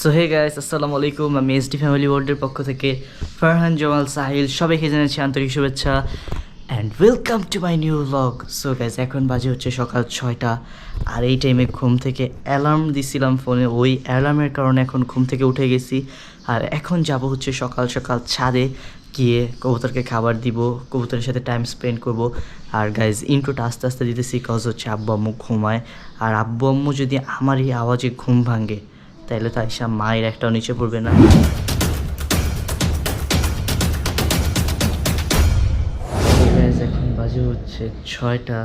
So hey guys আসসালামু আলাইকুম আমি এসডি ফ্যামিলি ওয়ার্ল্ডের পক্ষ থেকে ফারহান জামাল সাহিল সবাইকে জানাচ্ছি আন্তরিক শুভেচ্ছা and welcome to my new blog so guys এখন বাজে হচ্ছে সকাল ছয়টা আর এই টাইমে ঘুম থেকে অ্যালার্ম দিছিলাম ফোনে ওই অ্যালার্মের কারণে এখন ঘুম থেকে উঠে গেছি আর এখন যাব হচ্ছে সকাল সকাল ছাদে গিয়ে কবুতরকে খাবার দিব, কবুতরের সাথে টাইম স্পেন্ড করব। আর গাইজ ইন্ট্রোটা আস্তে আস্তে দিতেছি কজ হচ্ছে আব্বু আম্মু ঘুমায়। আর আব্বু আম্মু যদি আমার এই আওয়াজে ঘুম ভাঙে তাহলে তো আইসা মায়ের একটাও নিচে পড়বে না। এখন বাজে হচ্ছে ছয়টা।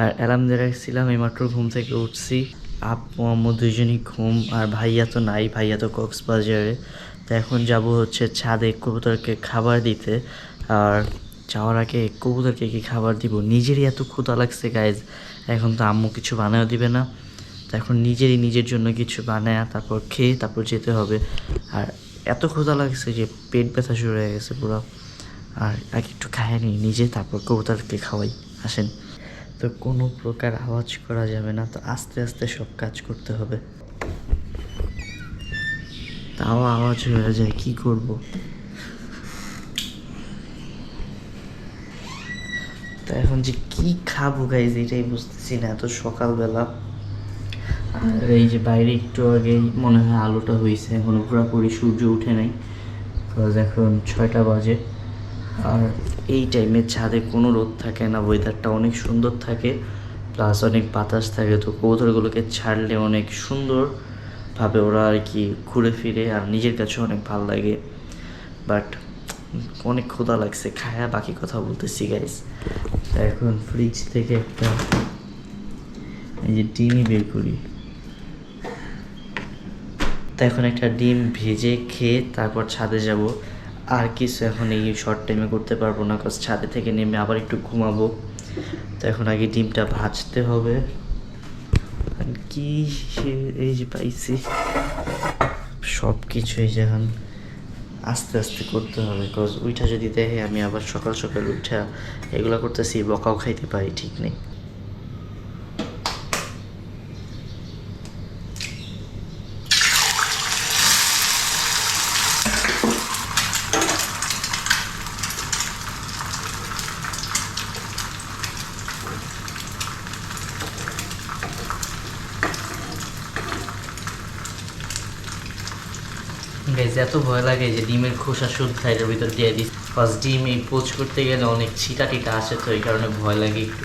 আর অ্যালার্ম দিয়ে রাখছিলাম, এইমাত্র ঘুম থেকে উঠছি। আব্বু আম্মু দুইজনই ঘুম, আর ভাইয়া তো নাই, ভাইয়া তো কক্সবাজারে। তো এখন যাব হচ্ছে ছাদে কবুতরকে খাবার দিতে। আর যাওয়ার আগে কবুতরকে কি খাবার দিব? নিজেরই এত ক্ষুধা লাগছে গাইজ এখন তো আম্মু কিছু বানায়ও দিবে না। তো এখন নিজেরই নিজের জন্য কিছু বানায় তারপর খেয়ে তারপর যেতে হবে। আর এত ক্ষুধা লাগছে যে পেট ব্যথা শুরু হয়ে গেছে পুরো। আর আগে একটু খায় নিই, নিজে তারপর কবুতরকে খাওয়াই, আসেন। তো কোনো প্রকার আওয়াজ করা যাবে না, তো আস্তে আস্তে সব কাজ করতে হবে। তাও আওয়াজ হয়ে যায়, কি করব? তো এখন যে কি খাব গাইজ এটাই বুঝতেছি না, এত সকালবেলা। আর এই যে বাইরে একটু আগেই মনে হয় আলোটা হয়েছে এখনও পুরোপুরি সূর্য উঠে নাই। বিকজ এখন ছয়টা বাজে। আর এই টাইমে ছাদে কোনো রোদ থাকে না ওয়েদারটা অনেক সুন্দর থাকে প্লাস অনেক বাতাস থাকে, তো কবুতরগুলোকে ছাড়লে অনেক সুন্দরভাবে ওরা আর কি ঘুরে ফিরে, আর নিজের কাছে অনেক ভালো লাগে। বাট অনেক ক্ষুধা লাগছে, খায়া বাকি কথা বলতেছি গাইস এখন ফ্রিজ থেকে একটা এই যে ডিমই বের করি। তো এখন একটা ডিম ভেজে খেয়ে তারপর ছাদে যাব। আর কিছু এখন এই শর্ট টাইমে করতে পারব না কারণ ছাদে থেকে নেমে আবার একটু ঘুমাবো। তো এখন আগে ডিমটা ভাজতে হবে। কি এই যে পাইছি। সব কিছু এই যে এখন আস্তে আস্তে করতে হবে বিকজ ওইটা যদি দেখে আমি আবার সকাল সকাল উঠা এগুলো করতেছি, বকাও খাইতে পারি ঠিক নেই। গাইজ এত ভয় লাগে যে ডিমের খোসা শুদ্ধ এটার ভিতর দিয়ে দিই ফার্স্ট ডিম এই পোচ করতে গেলে অনেক ছিটা টিটা আসে, তো এই কারণে ভয় লাগে একটু।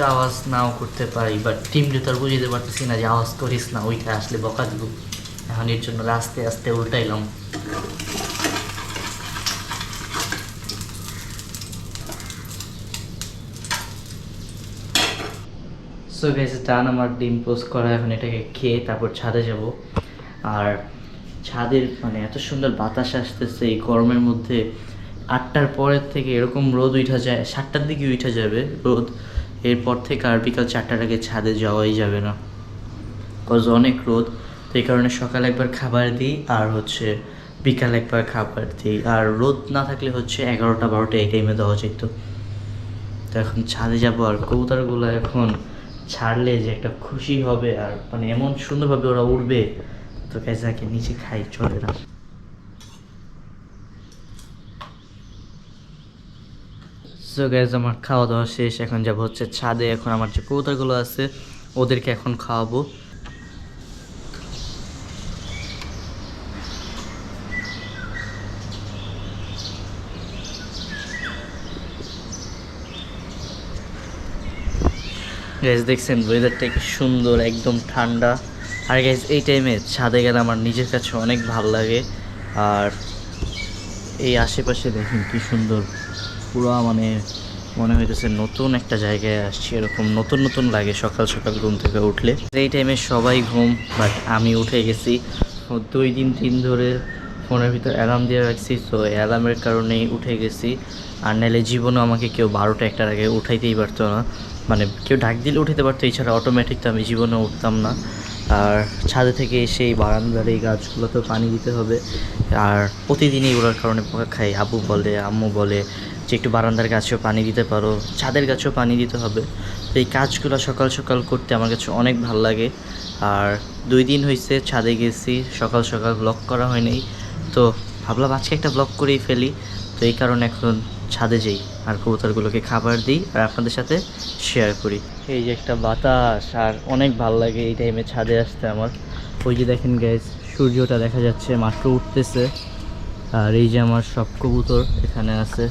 তো আওয়াজ নাও করতে পারি বাট টিমটা তো আর বুঝতে পারতেছি না যে আওয়াজ করিস না ওইটা আসলে বকা দিব। এখন এর জন্য আস্তে আস্তে উল্টাইলাম। সো গেছে টান আমার ডিম পোস্ট করা, এখন এটাকে খেয়ে তারপর ছাদে যাব। আর ছাদের মানে এত সুন্দর বাতাস আসতেছে, এই গরমের মধ্যে। আটটার পরের থেকে এরকম রোদ উঠা যায়, সাতটার দিকে উঠা যাবে রোদ। এরপর থেকে আর বিকাল চারটার আগে ছাদে যাওয়াই যাবে না। কজ অনেক রোদ, তো এই কারণে সকালে একবার খাবার দিই আর হচ্ছে বিকাল একবার খাবার দিই। আর রোদ না থাকলে হচ্ছে এগারোটা, বারোটা এই টাইমে দেওয়া যেত। তো এখন ছাদে যাব আর কবুতরগুলো এখন ছাড়লে যে একটা খুশি হবে আর মানে এমন সুন্দরভাবে ওরা উড়বে, তো কেজাকে নিচে খাই, চলে না। সো গ্যাস আমার খাওয়া দাওয়া শেষ। এখন যাব হচ্ছে ছাদে। এখন আমার যে কবুতরগুলো আছে, ওদেরকে এখন খাওয়াবো। গ্যাস দেখছেন ওয়েদারটা কি সুন্দর, একদম ঠান্ডা। আর গ্যাস এই টাইমে ছাদে গেলে আমার নিজের কাছে অনেক ভালো লাগে। আর এই আশেপাশে দেখেন কি সুন্দর পুরো মানে মনে হইতেছে নতুন একটা জায়গায় আসছি, এরকম নতুন নতুন লাগে সকাল সকাল ঘুম থেকে উঠলে। এই টাইমে সবাই ঘুম বাট আমি উঠে গেছি। দুই দিন, তিন ধরে ফোনের ভিতর অ্যালার্ম দিয়ে রাখছি, তো অ্যালার্মের কারণেই উঠে গেছি। আর নাহলে জীবনও আমাকে কেউ বারোটা একটার আগে উঠাইতেই পারতো না। মানে কেউ ডাক দিলে উঠাতে পারতো, এছাড়া অটোমেটিক তো আমি জীবনে উঠতাম না। আর ছাদে থেকে এসে এই বারান্দার এই গাছগুলোতেও পানি দিতে হবে। আর প্রতিদিনই এগুলোর কারণে পোকা খাই। আব্বু বলে, আম্মু বলে যে একটু বারান্দার গাছেও পানি দিতে পারো, ছাদের গাছেও পানি দিতে হবে। তো এই কাজগুলো সকাল সকাল করতে আমার কাছে অনেক ভালো লাগে। আর দুই দিন হয়েছে ছাদে গেছি, সকাল সকাল ব্লগ করা হয়নি। তো ভাবলাম আজকে একটা ব্লগ করেই ফেলি। তো এই কারণে এখন ছাদে যাই আর কবুতরগুলোকে খাবার দিই আর আপনাদের সাথে শেয়ার করি। এই যে একটা বাতাস আর অনেক ভালো লাগে এই টাইমে ছাদে আসতে আমার। ওই যে দেখেন গ্যাস সূর্যটা দেখা যাচ্ছে, মাত্র উঠতেছে। আর এই যে আমার সব কবুতর এখানে আছে।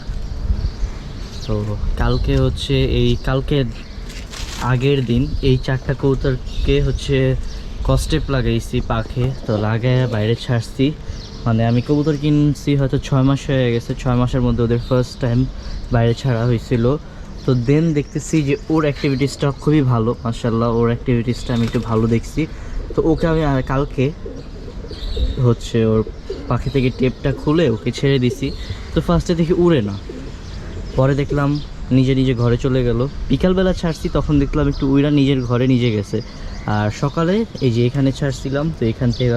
তো কালকে হচ্ছে এই কালকে আগের দিন এই চারটা কবুতরকে হচ্ছে কস্টেপ লাগাইছি পাখে, তো লাগায় বাইরে ছাড়ছি। মানে আমি কবুতর কিনছি হয়তো ছয় মাস হয়ে গেছে, ছয় মাসের মধ্যে ওদের ফার্স্ট টাইম বাইরে ছাড়া হয়েছিল। তো দেন দেখতেছি যে ওর অ্যাক্টিভিটিসটা খুবই ভালো মার্শাল্লাহ ওর অ্যাক্টিভিটিসটা আমি একটু ভালো দেখছি। তো ওকে আমি কালকে হচ্ছে ওর পাখি থেকে টেপটা খুলে ওকে ছেড়ে দিছি। তো ফার্স্টে দেখি উড়ে না। পরে দেখলাম নিজে নিজে ঘরে চলে গেল। বিকালবেলা ছাড়ছি, তখন দেখলাম একটু উইরা নিজের ঘরে নিজে গেছে। আর সকালে এই যে এখানে ছাড়ছিলাম, তো এখান থেকে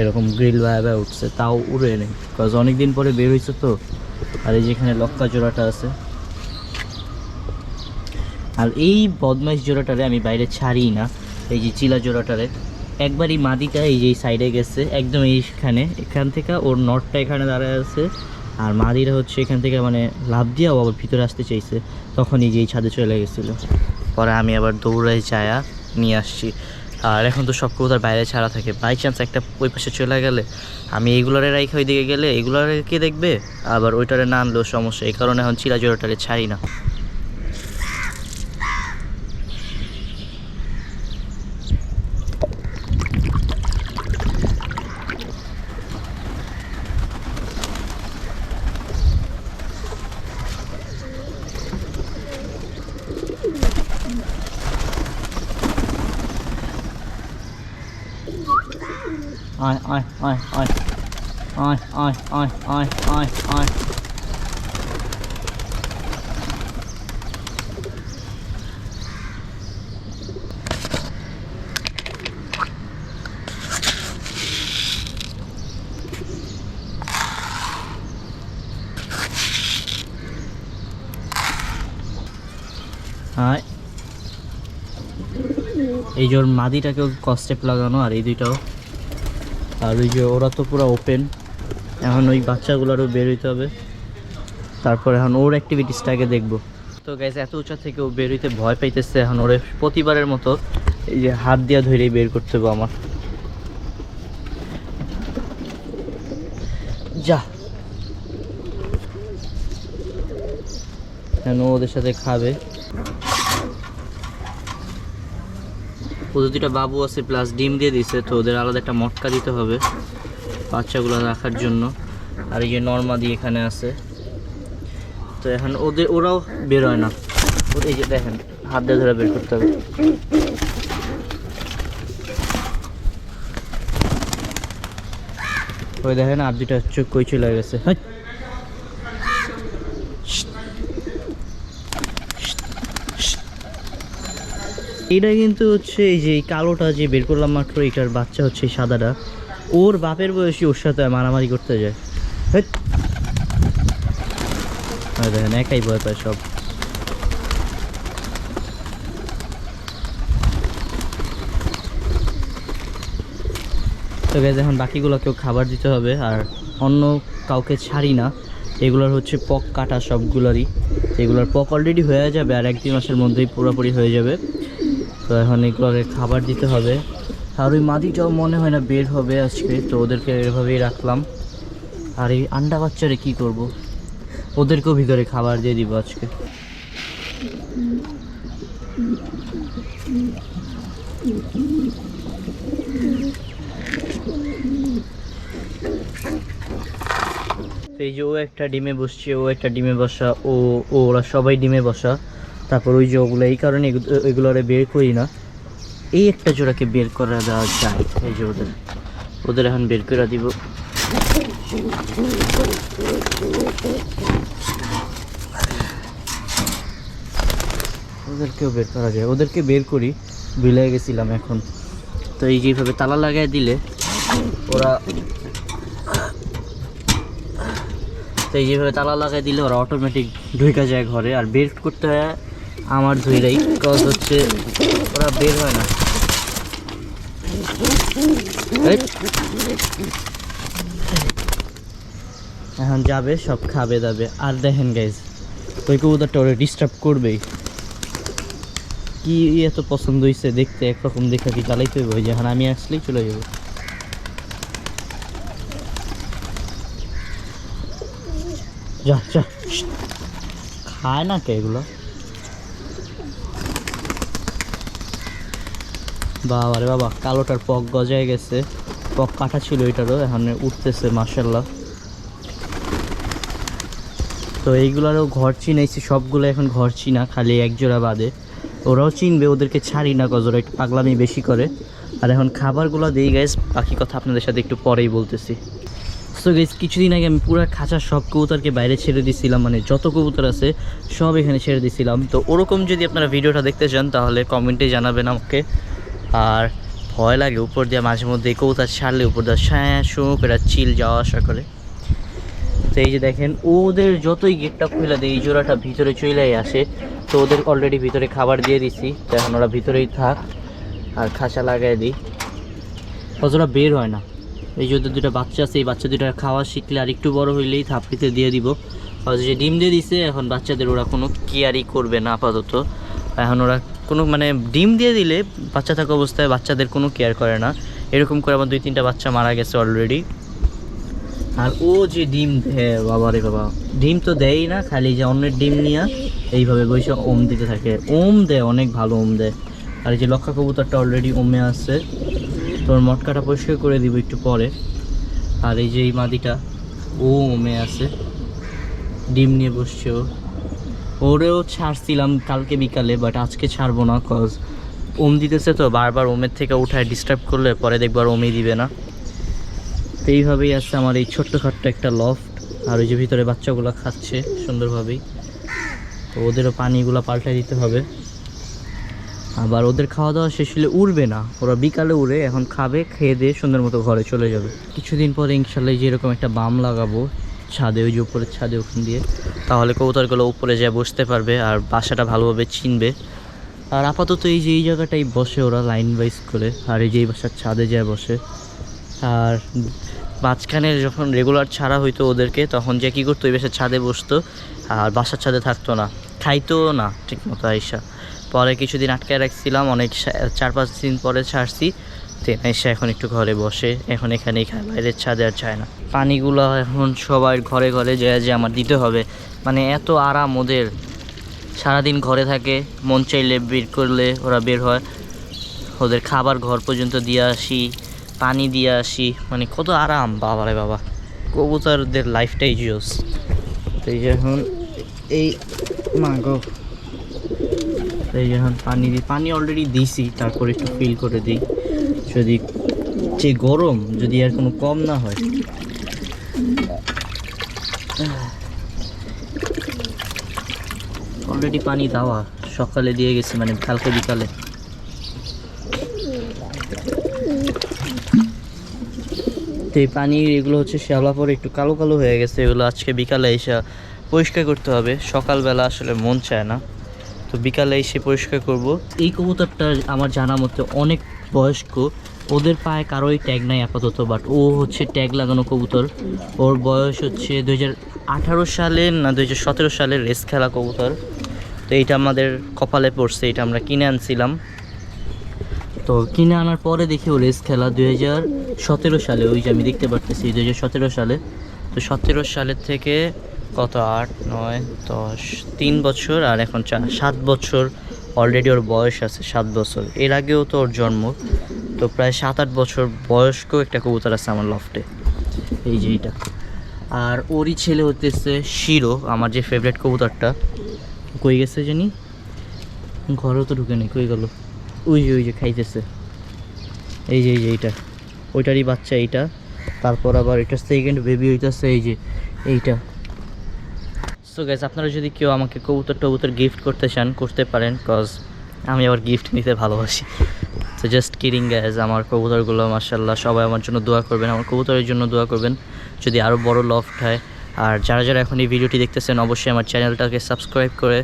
এরকম গ্রিল ভায়া উঠছে, তাও উড়ে নেই বিকজ অনেক দিন পরে বের হয়েছে তো। আর এই যে এখানে লক্কা জোড়াটা আছে। আর এই বদমাইশ জোড়াটারে আমি বাইরে ছাড়ি না। এই যে চিলা জোড়াটারে। একবারই মাদিটা এই যে সাইডে গেছে, একদম এইখানে। এখান থেকে ওর নটটা এখানে দাঁড়ায় আছে। আর মাদিরা হচ্ছে এখান থেকে মানে লাভ দিয়েও আবার ভিতরে আসতে চাইছে। তখনই যে এই ছাদে চলে গেছিল। পরে আমি আবার দৌড়াই যায়া নিয়ে আসছি। আর এখন তো সব কবুতর বাইরে ছাড়া থাকে। বাই চান্স একটা ওই পাশে চলে গেলে আমি এইগুলারে রাইখা ওই দিকে গেলে এগুলোরে কে দেখবে? আবার ওইটারে না আনলেও সমস্যা। এই কারণে এখন চিরাজোড়াটারে ছাড়ি না। আয় আয় আয় আয় আয় আয় আয় আয় আয় আয় এই ওর মাদিটাকেও কস্টেপ লাগানো আর এই দুইটাও। আর ওই যে ওরা তো পুরো ওপেন এখন ওই বাচ্চাগুলোরও বের হইতে হবে। তারপর এখন ওর অ্যাক্টিভিটিসটাকে দেখব। তো গাইজ এত উঁচা থেকে ও বের হইতে ভয় পাইতেছে। এখন ওরে প্রতিবারের মতো এই যে হাত দিয়া ধরেই বের করতে হবে আমার। যা। কেন ওদের সাথে খাবে। ওদের দুটা বাবু আছে প্লাস ডিম দিয়ে দিছে, তো ওদের আলাদা একটা মটকা দিতে হবে বাচ্চাগুলো রাখার জন্য। আর এই যে নর্মাদি এখানে আছে। তো এখন ওদের, ওরাও বের হয় না। এই যে দেখেন, হাত দিয়ে ধরে বের করতে হবে। ওই দেখেন, আর দুটা চোখ কই চলে গেছে। হাই। এটা কিন্তু হচ্ছে এই যে কালোটা যে বের করলাম মাত্র এটার বাচ্চা হচ্ছে সাদাটা। ওর বাপের বয়সী ওর সাথে মারামারি করতে যায়। দেখেন একাই ভয় পায় সব। তো guys, এখন বাকিগুলোকেও খাবার দিতে হবে আর অন্য কাউকে ছাড়ি না। এগুলোর হচ্ছে পক কাটা সবগুলোরই। এগুলোর পক অলরেডি হয়ে যাবে আর এক দুই মাসের মধ্যেই পুরোপুরি হয়ে যাবে। তো এখন এগুলোকে খাবার দিতে হবে। আর ওই মাদিটাও মনে হয় না বের হবে আজকে, তো ওদেরকে এভাবেই রাখলাম। আর এই আন্ডা বাচ্চারে কি করব? ওদেরকেও ভিতরে খাবার দিয়ে দিব আজকে। এই যে ও একটা ডিমে বসছে, ও একটা ডিমে বসা ও, ওরা সবাই ডিমে বসা। তারপর ওই যে ওগুলো, এই কারণে এগুলো আর বের করি না। এই একটা জোড়াকে বের করা দেওয়া যায়। এই যে ওদের ওদের এখন বের করে দিব। ওদেরকেও বের করা যায়। ওদেরকে বের করি বিলে গেছিলাম এখন। তো এই যেভাবে তালা লাগাই দিলে, ওরা তো এই যেভাবে তালা লাগাই দিলে ওরা অটোমেটিক ঢুকা যায় ঘরে। আর বের করতে হয় আমার ধুইরাই কজ হচ্ছে ওরা বের হয় না। এখন যাবে, সব খাবে দাবে। আর দেখেন গাইজ ওই কবুতরটা ওরা ডিস্টার্ব করবেই। কি এত পছন্দ হয়েছে দেখতে, একরকম দেখে কি চালাইতে হবে যখন আমি আসলেই চলে যাব। যা যা খায় না কে এগুলো? বাবা রে বাবা, কালোটার পক গজায় গেছে। পক কাটা ছিল এটারও, এখন উঠতেছে মার্শাল্লাহ তো এইগুলারও ঘর চিনাইছি, সবগুলো এখন ঘর চিনা, খালি এক জোড়া বাদে। ওরাও চিনবে, ওদেরকে ছাড়ি না গজরা, একটু পাগলামি বেশি করে। আর এখন খাবারগুলো দিই গাইস বাকি কথা আপনাদের সাথে একটু পরেই বলতেছি। সো গাইস কিছুদিন আগে আমি পুরো খাঁচা সব কবুতরকে বাইরে ছেড়ে দিছিলাম মানে যত কবুতর আছে, সব এখানে ছেড়ে দিছিলাম। তো ওরকম যদি আপনারা ভিডিওটা দেখতে চান, তাহলে কমেন্টে জানাবেন আমাকে। আর ভয় লাগে উপর দিয়ে, মাঝে মধ্যে এই কবুতর ছাড়লে উপর দিয়ে শ্যাঁ শু করে চিল যাওয়া আসা করে। তো এই যে দেখেন, ওদের যতই গেটটা খুলে দেয়, এই জোড়াটা ভিতরে চলেই আসে। তো ওদের অলরেডি ভিতরে খাবার দিয়ে দিছি, তো এখন ওরা ভিতরেই থাক আর খাঁচা লাগাই দিই। অতটা বের হয় না। এই যে দুটো বাচ্চা আছে, এই বাচ্চা দুটো খাওয়া শিখলে আর একটু বড় হইলেই থাপড়িতে দিয়ে দিব। যে ডিম দিয়ে দিছে, এখন বাচ্চাদের ওরা কোনো কেয়ারই করবে না আপাতত। এখন ওরা কোনো মানে ডিম দিয়ে দিলে বাচ্চা থাকা অবস্থায় বাচ্চাদের কোনো কেয়ার করে না। এরকম করে আমার দুই তিনটা বাচ্চা মারা গেছে অলরেডি আর ও যে ডিম দেয় বাবা রে বাবা। ডিম তো দেয়ই না, খালি যে অন্যের ডিম নিয়ে এইভাবে বসে ওম দিতে থাকে। ওম দেয়, অনেক ভালো ওম দেয়। আর এই যে লক্ষা কবুতরটা অলরেডি ওমে আছে। তোর মটকাটা পরিষ্কার করে দিব একটু পরে। আর এই যে এই মাদিটা, ও ওমে আছে। ডিম নিয়ে বসছে ও। ওরেও ছাড়ছিলাম কালকে বিকালে বাট আজকে ছাড়বো না কজ ওম দিতেছে তো, বারবার ওমের থেকে উঠায় ডিস্টার্ব করলে পরে দেখব আর ওমই দিবে না। তো এইভাবেই আছে আমার এই ছোট্টখাট্ট একটা লফট আর ওই যে ভিতরে বাচ্চাগুলো খাচ্ছে সুন্দরভাবেই। তো ওদেরও পানিগুলো পাল্টাই দিতে হবে। আবার ওদের খাওয়া দাওয়া শেষ হলে উড়বে না, ওরা বিকালে উড়ে, এখন খাবে, খেয়ে দিয়ে সুন্দর মতো ঘরে চলে যাবে। কিছুদিন পরে ইনশাল্লাহ যেরকম একটা বাম লাগাবো ছাদে, ওই যে উপরের ছাদে ওখান দিয়ে। তাহলে কবুতরগুলো উপরে যায় বসতে পারবে আর বাসাটা ভালোভাবে চিনবে। আর আপাতত এই যে, এই জায়গাটাই বসে ওরা লাইন ওয়াইজ করে আর এই যে, এই বাসার ছাদে যায় বসে। আর মাঝখানে যখন রেগুলার ছাড়া হইতো ওদেরকে, তখন যে কী করতো ওই বাসার ছাদে বসতো। আর বাসার ছাদে থাকতো না, খাইতো না, ঠিক মতো আইসা পরে কিছুদিন আটকে রাখছিলাম, অনেক চার পাঁচ দিন পরে ছাড়ছি। তো এসে এখন একটু ঘরে বসে। এখন এখানেই খায় বাইরের ছাদে আর চায় না। পানিগুলো এখন সবার ঘরে ঘরে যে যে আমার দিতে হবে। মানে এত আরাম ওদের। সারাদিন ঘরে থাকে, মন চাইলে বের করলে ওরা বের হয়। ওদের খাবার ঘর পর্যন্ত দিয়ে আসি, পানি দিয়ে আসি। মানে কত আরাম, বাবা রে বাবা। কবুতরদের লাইফটাই জিওস। তো এই এখন এই মাগো এই এখন পানি দিই পানি অলরেডি দিছি, তারপর একটু ফিল করে দিই। যদি যে গরম, যদি আর কোনো কম না হয়। অলরেডি পানি দেওয়া। সকালে দিয়ে গেছি মানে কালকে বিকালে। তো এই পানি, এগুলো হচ্ছে শ্যাওলা পরে একটু কালো কালো হয়ে গেছে। এগুলো আজকে বিকালে এসে পরিষ্কার করতে হবে। সকালবেলা আসলে মন চায় না। তো বিকালে এসে পরিষ্কার করব। এই কবুতরটা আমার জানা মতে অনেক বয়স্ক, ওদের পায়ে কারোই ট্যাগ নাই আপাতত বাট ও হচ্ছে ট্যাগ লাগানো কবুতর। ওর বয়স হচ্ছে দু আঠারো সালের না দু সতেরো সালের রেস খেলা কবুতর। তো এইটা আমাদের কপালে পড়ছে এটা আমরা কিনে আনছিলাম। তো কিনে আনার পরে দেখি ও রেস খেলা হাজার সতেরো সালে, ওই যে আমি দেখতে পারতেছি, দুই সতেরো সালে। তো সতেরো সালের থেকে কত, আট, নয়, দশ, তিন বছর, আর এখন চার সাত বছর অলরেডি ওর বয়স আছে সাত বছর। এর আগেও তো ওর জন্ম, তো প্রায় সাত আট বছর বয়স্ক একটা কবুতর আছে আমার লফটে। এই যে এইটা। আর ওরই ছেলে হতেছে শিরো, আমার যে ফেভারিট কবুতরটা। কই গেছে জানি? ঘরেও তো ঢুকে নেই, কই গেল? ওই যে ওই যে খাইতেছে। এই যে এই যে এইটা। ওইটারই বাচ্চা এইটা। তারপর আবার এটা সেকেন্ড বেবি হইতেছে, এই যে এইটা। সো গাইজ আপনারা যদি কেউ আমাকে কবুতর টবুতর গিফট করতে চান, করতে পারেন কজ আমি আবার গিফট নিতে ভালোবাসি। তো জাস্ট কিরিং গ্যাস আমার কবুতরগুলো মার্শাল্লাহ সবাই আমার জন্য দোয়া করবেন, আমার কবুতরের জন্য দোয়া করবেন। যদি আরও বড় লফট হয়, আর যারা যারা এখন এই ভিডিওটি দেখতেছেন, অবশ্যই আমার চ্যানেলটাকে সাবস্ক্রাইব করে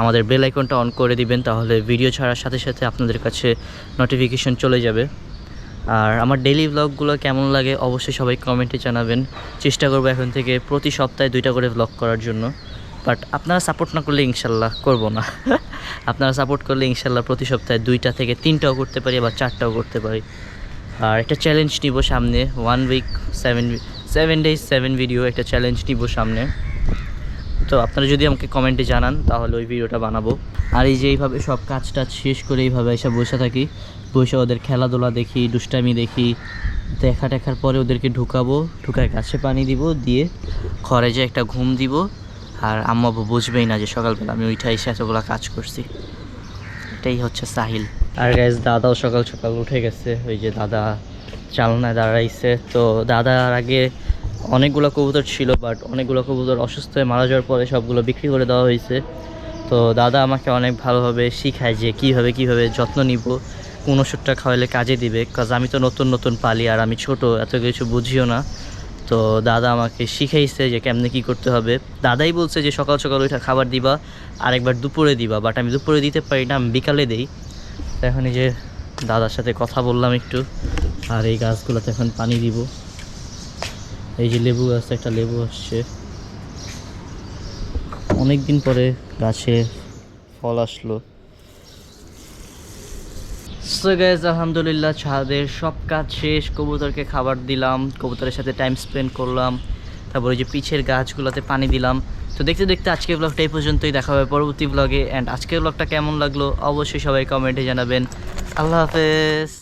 আমাদের বেল আইকনটা অন করে দিবেন, তাহলে ভিডিও ছাড়ার সাথে সাথে আপনাদের কাছে নোটিফিকেশন চলে যাবে। আর আমার ডেইলি ব্লগগুলো কেমন লাগে অবশ্যই সবাই কমেন্টে জানাবেন। চেষ্টা করব এখন থেকে প্রতি সপ্তাহে দুইটা করে ব্লগ করার জন্য। বাট আপনারা সাপোর্ট না করলে ইনশাল্লাহ করব না। আপনারা সাপোর্ট করলে ইনশাল্লাহ প্রতি সপ্তাহে দুইটা থেকে তিনটাও করতে পারি বা চারটাও করতে পারি। আর একটা চ্যালেঞ্জ নিব সামনে one week seven seven days seven video একটা চ্যালেঞ্জ নিব সামনে। তো আপনারা যদি আমাকে কমেন্টে জানান, তাহলে ওই ভিডিওটা বানাবো। আর এই যে এইভাবে সব কাজ টাজ শেষ করে এইভাবে এসে বসে থাকি বসে ওদের খেলাধুলা দেখি, দুষ্টামি দেখি, দেখা টেখার পরে ওদেরকে ঢুকাবো, ঢুকায় গাছে পানি দিব, দিয়ে ঘরে যে একটা ঘুম দিব। আর আম্মা আব্বু বুঝবেই না যে সকালবেলা আমি ওইটা এসে এতগুলো কাজ করছি। এটাই হচ্ছে সাহিল। আর গ্যাস দাদাও সকাল সকাল উঠে গেছে। ওই যে দাদা চালনায় দাঁড়াইছে। তো দাদার আগে অনেকগুলো কবুতর ছিল বাট অনেকগুলো কবুতর অসুস্থ হয়ে মারা যাওয়ার পরে সবগুলো বিক্রি করে দেওয়া হয়েছে। তো দাদা আমাকে অনেক ভালোভাবে শিখায় যে কীভাবে কীভাবে যত্ন নিব। কোন ওষুধটা খাওয়ালে কাজে দিবে কাজ আমি তো নতুন নতুন পালি আর আমি ছোট, এত কিছু বুঝিও না। তো দাদা আমাকে শিখাইছে যে কেমনে কী করতে হবে। দাদাই বলছে যে সকাল সকাল ওইটা খাবার দিবা আর একবার দুপুরে দিবা বাট আমি দুপুরে দিতে পারি না, আমি বিকালে দিই। তো এখন এই যে দাদার সাথে কথা বললাম একটু, আর এই গাছগুলোতে এখন পানি দিব। এই যে লেবু গাছ, একটা লেবু আসছে। অনেক দিন পরে গাছে ফল আসলো। সো গাইজ আলহামদুলিল্লাহ ছাদের সব কাজ শেষ। কবুতরকে খাবার দিলাম, কবুতরের সাথে টাইম স্পেন্ড করলাম। তারপরে যে পিছের গাছগুলোতে পানি দিলাম। তো দেখতে দেখতে আজকের ব্লগটা এই পর্যন্তই। দেখা হবে পরবর্তী ব্লগে অ্যান্ড আজকের ব্লগটা কেমন লাগল? অবশ্যই সবাই কমেন্টে জানাবেন। আল্লাহ হাফেজ।